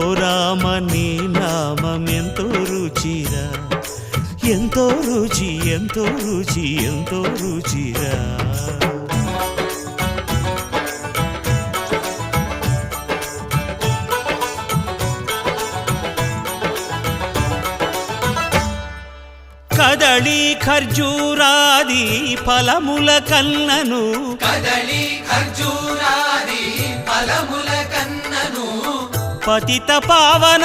రామ నీ నామం ఎంతో రుచిరా. ఎంతో రుచి ఎంతో రుచి ఎంతో రుచిరా. కదళి ఖర్జూరాది ఫలముల కన్నను కదళి ఖర్జూర పతిత పావన